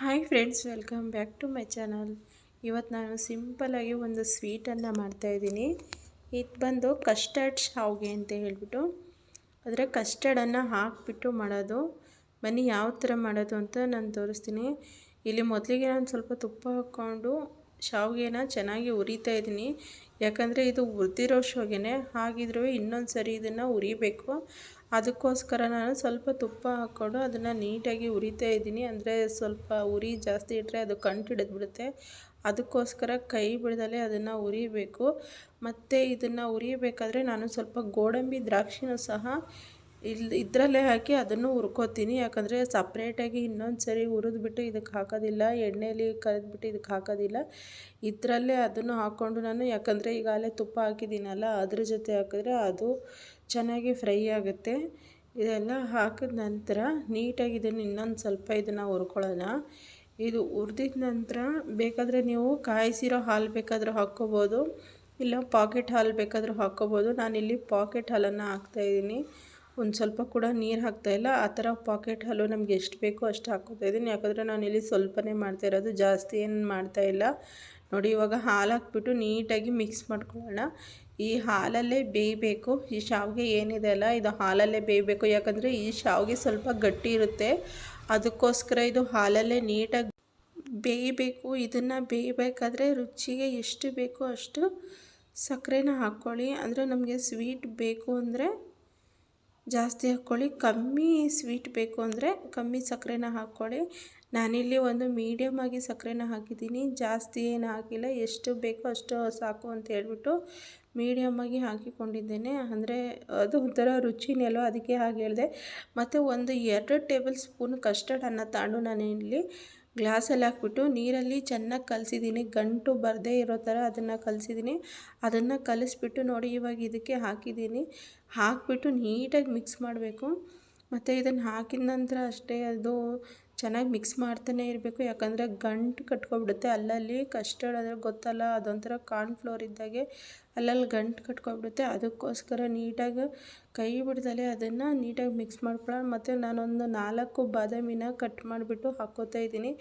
Hi friends welcome back to my channel ಇವತ್ತು ನಾನು ಸಿಂಪಲಾಗಿ ಒಂದು ಸ್ವೀಟನ್ನು ಮಾಡ್ತಾಯಿದ್ದೀನಿ ಇದು ಬಂದು ಕಸ್ಟರ್ಡ್ ಶಾವ್ಗೆ ಅಂತ ಹೇಳಿಬಿಟ್ಟು ಅದರ ಕಸ್ಟರ್ಡನ್ನು ಹಾಕಿಬಿಟ್ಟು ಮಾಡೋದು. ಬನ್ನಿ ಯಾವ ಥರ ಮಾಡೋದು ಅಂತ ನಾನು ತೋರಿಸ್ತೀನಿ. ಇಲ್ಲಿ ಮೊದಲಿಗೆ ನಾನು ಸ್ವಲ್ಪ ತುಪ್ಪ ಹಾಕ್ಕೊಂಡು ಶಾವ್ಗೆನ ಚೆನ್ನಾಗಿ ಉರಿತಾ ಇದ್ದೀನಿ. ಯಾಕಂದರೆ ಇದು ಉರಿದಿರೋ ಶಾವಿಗೆನೆ. ಹಾಗಿದ್ರೂ ಇನ್ನೊಂದು ಸರಿ ಇದನ್ನು ಉರಿಬೇಕು. ಅದಕ್ಕೋಸ್ಕರ ನಾನು ಸ್ವಲ್ಪ ತುಪ್ಪ ಹಾಕ್ಕೊಂಡು ಅದನ್ನು ನೀಟಾಗಿ ಉರಿತಾ ಇದ್ದೀನಿ. ಅಂದರೆ ಸ್ವಲ್ಪ ಉರಿ ಜಾಸ್ತಿ ಇಟ್ಟರೆ ಅದು ಕಂಟು ಹಿಡಿದ್ಬಿಡುತ್ತೆ. ಅದಕ್ಕೋಸ್ಕರ ಕೈ ಬಿಡದಲ್ಲೇ ಅದನ್ನು ಉರಿಬೇಕು. ಮತ್ತು ಇದನ್ನು ಉರಿಬೇಕಾದ್ರೆ ನಾನು ಸ್ವಲ್ಪ ಗೋಡಂಬಿ ದ್ರಾಕ್ಷಿನೂ ಸಹ ಇಲ್ಲಿ ಇದರಲ್ಲೇ ಹಾಕಿ ಅದನ್ನು ಹುರ್ಕೋತೀನಿ. ಯಾಕಂದರೆ ಸಪ್ರೇಟಾಗಿ ಇನ್ನೊಂದು ಸರಿ ಹುರಿದ್ಬಿಟ್ಟು ಇದಕ್ಕೆ ಹಾಕೋದಿಲ್ಲ ಎಣ್ಣೆಯಲ್ಲಿ ಕರೆದ್ಬಿಟ್ಟು ಇದಕ್ಕೆ ಹಾಕೋದಿಲ್ಲ. ಇದರಲ್ಲೇ ಅದನ್ನು ಹಾಕ್ಕೊಂಡು ನಾನು, ಯಾಕಂದರೆ ಈಗಾಗಲೇ ತುಪ್ಪ ಹಾಕಿದ್ದೀನಲ್ಲ, ಅದ್ರ ಜೊತೆ ಹಾಕಿದ್ರೆ ಅದು ಚೆನ್ನಾಗಿ ಫ್ರೈ ಆಗುತ್ತೆ. ಇದೆಲ್ಲ ಹಾಕಿದ ನಂತರ ನೀಟಾಗಿ ಇದನ್ನು ಇನ್ನೊಂದು ಸ್ವಲ್ಪ ಇದನ್ನು ಹುರ್ಕೊಳ್ಳೋಣ. ಇದು ಹುರಿದಿದ ನಂತರ ಬೇಕಾದರೆ ನೀವು ಕಾಯಿಸಿರೋ ಹಾಲು ಬೇಕಾದರೂ ಹಾಕ್ಕೋಬೋದು, ಇಲ್ಲ ಪಾಕೆಟ್ ಹಾಲು ಬೇಕಾದರೂ ಹಾಕ್ಕೋಬೋದು. ನಾನಿಲ್ಲಿ ಪಾಕೆಟ್ ಹಾಲನ್ನು ಹಾಕ್ತಾಯಿದ್ದೀನಿ ಒಂದು ಸ್ವಲ್ಪ ಕೂಡ ನೀರು ಹಾಕ್ತಾಯಿಲ್ಲ ಆ ಥರ ಪಾಕೆಟ್ ಹಾಲು ನಮ್ಗೆ ಎಷ್ಟು ಬೇಕೋ ಅಷ್ಟು ಹಾಕ್ಕೊತಾ ಇದ್ದೀನಿ. ಯಾಕಂದರೆ ನಾನು ಇಲ್ಲಿ ಸ್ವಲ್ಪನೇ ಮಾಡ್ತಾ ಇರೋದು, ಜಾಸ್ತಿ ಏನು ಮಾಡ್ತಾ ಇಲ್ಲ. ನೋಡಿ, ಇವಾಗ ಹಾಲು ಹಾಕ್ಬಿಟ್ಟು ನೀಟಾಗಿ ಮಿಕ್ಸ್ ಮಾಡ್ಕೊಳ್ಳೋಣ. ಈ ಹಾಲಲ್ಲೇ ಬೇಯಬೇಕು. ಈ ಶಾವಿಗೆ ಏನಿದೆ ಅಲ್ಲ, ಇದು ಹಾಲಲ್ಲೇ ಬೇಯಬೇಕು. ಯಾಕಂದರೆ ಈ ಶಾವಿಗೆ ಸ್ವಲ್ಪ ಗಟ್ಟಿ ಇರುತ್ತೆ. ಅದಕ್ಕೋಸ್ಕರ ಇದು ಹಾಲಲ್ಲೇ ನೀಟಾಗಿ ಬೇಯಬೇಕು. ಇದನ್ನು ಬೇಯಬೇಕಾದ್ರೆ ರುಚಿಗೆ ಎಷ್ಟು ಬೇಕೋ ಅಷ್ಟು ಸಕ್ಕರೆನ ಹಾಕ್ಕೊಳ್ಳಿ. ಅಂದರೆ ನಮಗೆ ಸ್ವೀಟ್ ಬೇಕು ಅಂದರೆ ಜಾಸ್ತಿ ಹಾಕ್ಕೊಳ್ಳಿ. ಕಮ್ಮಿ ಸ್ವೀಟ್ ಬೇಕು ಅಂದರೆ ಕಮ್ಮಿ ಸಕ್ಕರೆನ ಹಾಕ್ಕೊಳ್ಳಿ. ನಾನಿಲ್ಲಿ ಒಂದು ಮೀಡಿಯಮ್ ಆಗಿ ಸಕ್ಕರೆನ ಹಾಕಿದ್ದೀನಿ. ಜಾಸ್ತಿ ಏನು ಹಾಕಿಲ್ಲ. ಎಷ್ಟು ಬೇಕೋ ಅಷ್ಟು ಸಾಕು ಅಂತ ಹೇಳ್ಬಿಟ್ಟು ಮೀಡಿಯಮ್ಮಾಗಿ ಹಾಕಿಕೊಂಡಿದ್ದೇನೆ. ಅಂದರೆ ಅದು ಒಂಥರ ರುಚಿನೆಲ್ಲೋ ಅದಕ್ಕೆ ಹಾಗೆ ಹೇಳಿದೆ. ಮತ್ತು ಒಂದು ಎರಡು ಟೇಬಲ್ ಸ್ಪೂನ್ ಕಸ್ಟರ್ಡನ್ನು ತಗೊಂಡು ನಾನು ಇಲ್ಲಿ ಗ್ಲಾಸಲ್ಲಿ ಹಾಕ್ಬಿಟ್ಟು ನೀರಲ್ಲಿ ಚೆನ್ನಾಗಿ ಕಲಸಿದ್ದೀನಿ. ಗಂಟು ಬರದೇ ಇರೋ ಥರ ಅದನ್ನು ಕಲಸಿದ್ದೀನಿ. ಅದನ್ನು ಕಲಿಸ್ಬಿಟ್ಟು ನೋಡಿ ಇವಾಗ ಇದಕ್ಕೆ ಹಾಕಿದ್ದೀನಿ. ಹಾಕಿಬಿಟ್ಟು ನೀಟಾಗಿ ಮಿಕ್ಸ್ ಮಾಡಬೇಕು. ಮತ್ತು ಇದನ್ನು ಹಾಕಿದ ನಂತರ ಅಷ್ಟೇ, ಅದು ಚೆನ್ನಾಗಿ ಮಿಕ್ಸ್ ಮಾಡ್ತಾನೆ ಇರಬೇಕು. ಯಾಕಂದರೆ ಗಂಟು ಕಟ್ಕೊಬಿಡುತ್ತೆ. ಅಲ್ಲಲ್ಲಿ ಕಸ್ಟರ್ಡ್ ಅಂದರೆ ಗೊತ್ತಲ್ಲ, ಅದೊಂಥರ ಕಾರ್ನ್ಫ್ಲೋರ್ ಇದ್ದಾಗೆ. ಅಲ್ಲಲ್ಲಿ ಗಂಟು ಕಟ್ಕೊಬಿಡುತ್ತೆ. ಅದಕ್ಕೋಸ್ಕರ ನೀಟಾಗಿ ಕೈ ಬಿಡ್ದಲೆ ಅದನ್ನು ನೀಟಾಗಿ ಮಿಕ್ಸ್ ಮಾಡ್ಕೊಳ್ಳೋಣ. ಮತ್ತು ನಾನೊಂದು ನಾಲ್ಕು ಬಾದಾಮಿನ ಕಟ್ ಮಾಡಿಬಿಟ್ಟು ಹಾಕ್ಕೋತಾ ಇದ್ದೀನಿ.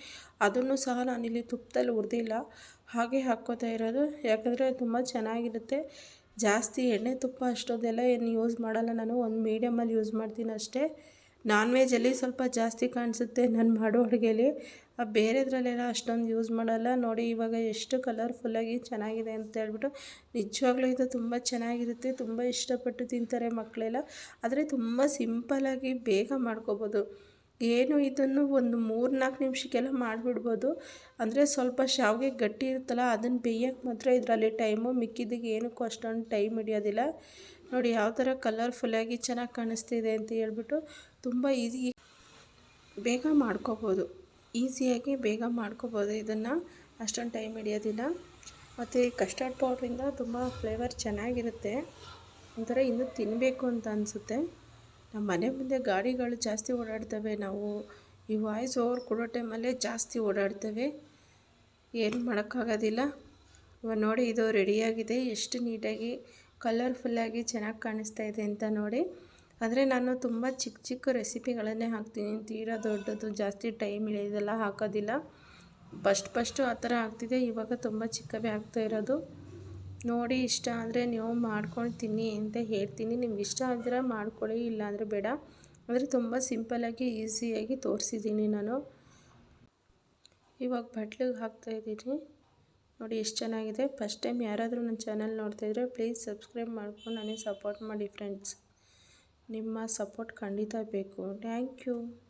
ಅದನ್ನು ಸಹ ನಾನಿಲ್ಲಿ ತುಪ್ಪದಲ್ಲಿ ಹುರಿದಿಲ್ಲ. ಹಾಗೆ ಹಾಕ್ಕೋತಾ ಇರೋದು. ಯಾಕಂದರೆ ತುಂಬ ಚೆನ್ನಾಗಿರುತ್ತೆ. ಜಾಸ್ತಿ ಎಣ್ಣೆ ತುಪ್ಪ ಅಷ್ಟೊಂದೆಲ್ಲ ಏನು ಯೂಸ್ ಮಾಡಲ್ಲ ನಾನು. ಒಂದು ಮೀಡಿಯಮಲ್ಲಿ ಯೂಸ್ ಮಾಡ್ತೀನಿ ಅಷ್ಟೇ. ನಾನ್ ವೆಜ್ಜಲ್ಲಿ ಸ್ವಲ್ಪ ಜಾಸ್ತಿ ಕಾಣಿಸುತ್ತೆ ನಾನು ಮಾಡೋ ಅಡುಗೆಲಿ. ಬೇರೆದ್ರಲ್ಲೆಲ್ಲ ಅಷ್ಟೊಂದು ಯೂಸ್ ಮಾಡಲ್ಲ. ನೋಡಿ ಇವಾಗ ಎಷ್ಟು ಕಲರ್ಫುಲ್ಲಾಗಿ ಚೆನ್ನಾಗಿದೆ ಅಂತ ಹೇಳ್ಬಿಟ್ಟು ನಿಜವಾಗ್ಲೂ ಇದು ತುಂಬ ಚೆನ್ನಾಗಿರುತ್ತೆ. ತುಂಬ ಇಷ್ಟಪಟ್ಟು ತಿಂತಾರೆ ಮಕ್ಕಳೆಲ್ಲ. ಆದರೆ ತುಂಬ ಸಿಂಪಲ್ಲಾಗಿ ಬೇಗ ಮಾಡ್ಕೋಬೋದು. ಏನು ಇದನ್ನು ಒಂದು ಮೂರು ನಾಲ್ಕು ನಿಮಿಷಕ್ಕೆಲ್ಲ ಮಾಡಿಬಿಡ್ಬೋದು. ಅಂದರೆ ಸ್ವಲ್ಪ ಶಾವಿಗೆ ಗಟ್ಟಿ ಇರುತ್ತಲ್ಲ, ಅದನ್ನು ಬೇಯಕ್ಕೆ ಮಾತ್ರ ಇದರಲ್ಲಿ ಟೈಮು ಮಿಕ್ಕಿದ್ದಕ್ಕೆ ಏನಕ್ಕೂ ಅಷ್ಟೊಂದು ಟೈಮ್ ಹಿಡಿಯೋದಿಲ್ಲ. ನೋಡಿ ಯಾವ ಥರ ಕಲರ್ಫುಲ್ಲಾಗಿ ಚೆನ್ನಾಗಿ ಕಾಣಿಸ್ತಿದೆ ಅಂತ ಹೇಳ್ಬಿಟ್ಟು ತುಂಬ ಈಸಿ ಬೇಗ ಮಾಡ್ಕೋಬೋದು. ಈಸಿಯಾಗಿ ಬೇಗ ಮಾಡ್ಕೋಬೋದು ಇದನ್ನು. ಅಷ್ಟೊಂದು ಟೈಮ್ ಹಿಡಿಯೋದಿಲ್ಲ. ಮತ್ತು ಈ ಕಸ್ಟರ್ಡ್ ಪೌಡ್ರಿಂದ ತುಂಬ ಫ್ಲೇವರ್ ಚೆನ್ನಾಗಿರುತ್ತೆ. ಒಂಥರ ಇನ್ನೂ ತಿನ್ನಬೇಕು ಅಂತ ಅನಿಸುತ್ತೆ. ನಮ್ಮ ಮನೆ ಮುಂದೆ ಗಾಡಿಗಳು ಜಾಸ್ತಿ ಓಡಾಡ್ತವೆ. ನಾವು ಈ ವಾಯ್ಸ್ ಓವರ್ ಕೊಡೋ ಟೈಮಲ್ಲೇ ಜಾಸ್ತಿ ಓಡಾಡ್ತವೆ. ಏನು ಮಾಡೋಕ್ಕಾಗೋದಿಲ್ಲ. ಇವಾಗ ನೋಡಿ ಇದು ರೆಡಿಯಾಗಿದೆ. ಎಷ್ಟು ನೀಟಾಗಿ, ಕಲರ್ಫುಲ್ಲಾಗಿ ಚೆನ್ನಾಗಿ ಕಾಣಿಸ್ತಾ ಇದೆ ಅಂತ ನೋಡಿ. ಅಂದರೆ ನಾನು ತುಂಬ ಚಿಕ್ಕ ಚಿಕ್ಕ ರೆಸಿಪಿಗಳನ್ನೇ ಹಾಕ್ತೀನಿ. ತೀರಾ ದೊಡ್ಡದು, ಜಾಸ್ತಿ ಟೈಮ್ ಇಳಿಯೋದೆಲ್ಲ ಹಾಕೋದಿಲ್ಲ. ಫಸ್ಟ್ ಫಸ್ಟು ಆ ಥರ ಆಗ್ತಿದೆ. ಇವಾಗ ತುಂಬ ಚಿಕ್ಕವೇ ಆಗ್ತಾ ಇರೋದು. ನೋಡಿ, ಇಷ್ಟ ಆದರೆ ನೀವು ಮಾಡ್ಕೊಂಡು ತಿನ್ನಿ ಅಂತ ಹೇಳ್ತೀನಿ. ನಿಮ್ಗೆ ಇಷ್ಟ ಆದರೆ ಮಾಡ್ಕೊಳ್ಳಿ, ಇಲ್ಲಾಂದರೆ ಬೇಡ. ಅಂದರೆ ತುಂಬ ಸಿಂಪಲಾಗಿ ಈಸಿಯಾಗಿ ತೋರಿಸಿದ್ದೀನಿ ನಾನು. ಇವಾಗ ಬಟ್ಲಿಗೆ ಹಾಕ್ತಾಯಿದ್ದೀನಿ ನೋಡಿ, ಎಷ್ಟು ಚೆನ್ನಾಗಿದೆ. ಫಸ್ಟ್ ಟೈಮ್ ಯಾರಾದರೂ ನನ್ನ ಚಾನಲ್ ನೋಡ್ತಾಯಿದ್ರೆ ಪ್ಲೀಸ್ ಸಬ್ಸ್ಕ್ರೈಬ್ ಮಾಡ್ಕೊಂಡು ನನಗೆ ಸಪೋರ್ಟ್ ಮಾಡಿ, ಫ್ರೆಂಡ್ಸ್. ನಿಮ್ಮ ಸಪೋರ್ಟ್ ಖಂಡಿತ ಬೇಕು. Thank you.